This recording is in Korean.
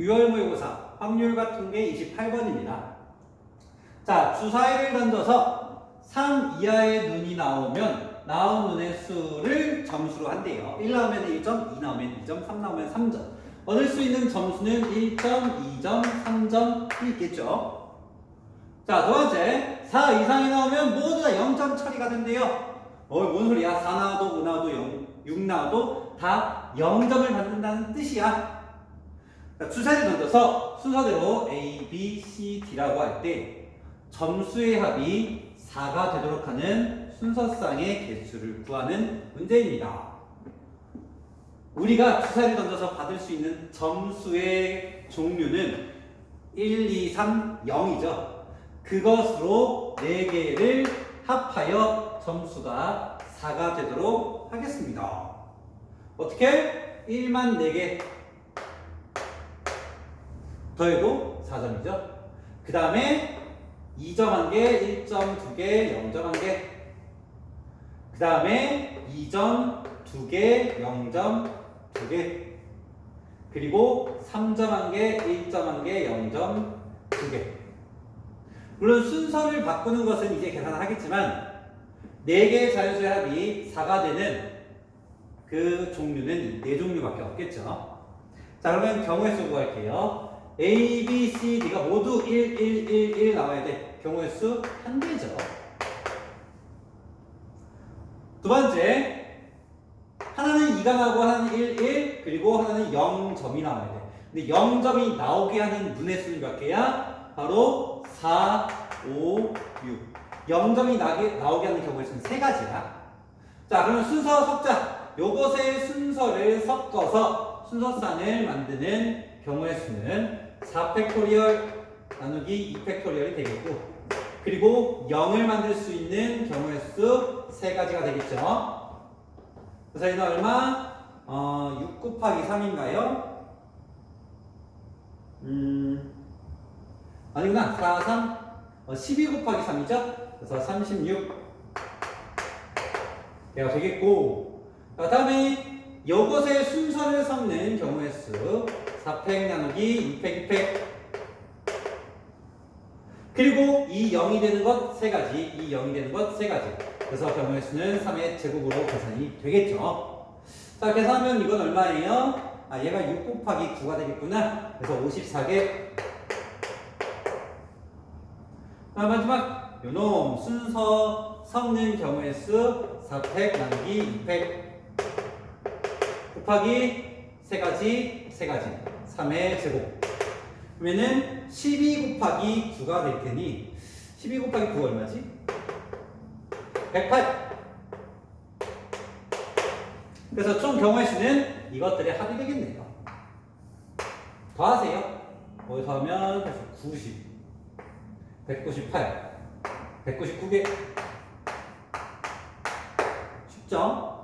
6월 모의고사 확률과 통계 28번입니다. 자, 주사위를 던져서 3 이하의 눈이 나오면 나온 눈의 수를 점수로 한대요. 1 나오면 1점, 2 나오면 2점, 3 나오면 3점. 얻을 수 있는 점수는 1점, 2점, 3점 있겠죠. 자, 두 번째. 4 이상이 나오면 모두 다 0점 처리가 된대요. 어, 뭔 소리야? 4 나와도 5 나와도 0, 6 나와도 다 0점을 받는다는 뜻이야. 자, 주사를 던져서 순서대로 A, B, C, D라고 할 때 점수의 합이 4가 되도록 하는 순서상의 개수를 구하는 문제입니다. 우리가 주사를 던져서 받을 수 있는 점수의 종류는 1, 2, 3, 0이죠. 그것으로 4개를 합하여 점수가 4가 되도록 하겠습니다. 어떻게? 1만 4개 더해도 4점이죠. 그 다음에 2점 1개, 1점 2개, 0점 1개. 그 다음에 2점 2개, 0점 2개. 그리고 3점 1개, 1점 1개, 0점 2개. 물론 순서를 바꾸는 것은 이제 계산하겠지만 4개의 자연수의 합이 4가 되는 그 종류는 4종류밖에 없겠죠. 자 그러면 경우의 수 구할게요. A, B, C, D가 모두 1, 1, 1, 1 나와야 돼. 경우의 수 한 개죠. 두 번째, 하나는 2가 나오고 하나는 1, 1, 그리고 하나는 0점이 나와야 돼. 근데 0점이 나오게 하는 눈의 수는 몇 개야? 바로 4, 5, 6. 0점이 나게, 나오게 하는 경우의 수는 세 가지야. 자, 그러면 순서 섞자. 요것의 순서를 섞어서 순서쌍을 만드는 경우의 수는 4팩토리얼 나누기 2팩토리얼이 되겠고 그리고 0을 만들 수 있는 경우의 수세 가지가 되겠죠. 그래서 이는 얼마? 어, 6 곱하기 3인가요? 음, 아니구나. 4, 3, 어, 12 곱하기 3이죠? 그래서 36 개가 되겠고 그 다음에 요것의 순서를 섞는 경우의 수 4팩 나누기 2팩 2팩. 그리고 이 0이 되는 것 세 가지 이 0이 되는 것 세 가지. 그래서 경우의 수는 3의 제곱으로 계산이 되겠죠. 자 계산하면 이건 얼마예요? 아 얘가 6 곱하기 9가 되겠구나. 그래서 54개 자 마지막. 요놈 순서 섞는 경우의 수 4팩 나누기 2팩. 곱하기 세 가지 세 가지 3의 제곱. 그러면은 12 곱하기 9가 될 테니 12 곱하기 9가 얼마지? 108 그래서 총 경우의 수는 이것들의 합이 되겠네요. 더하세요. 거기서 하면 90 198 199개. 쉽죠?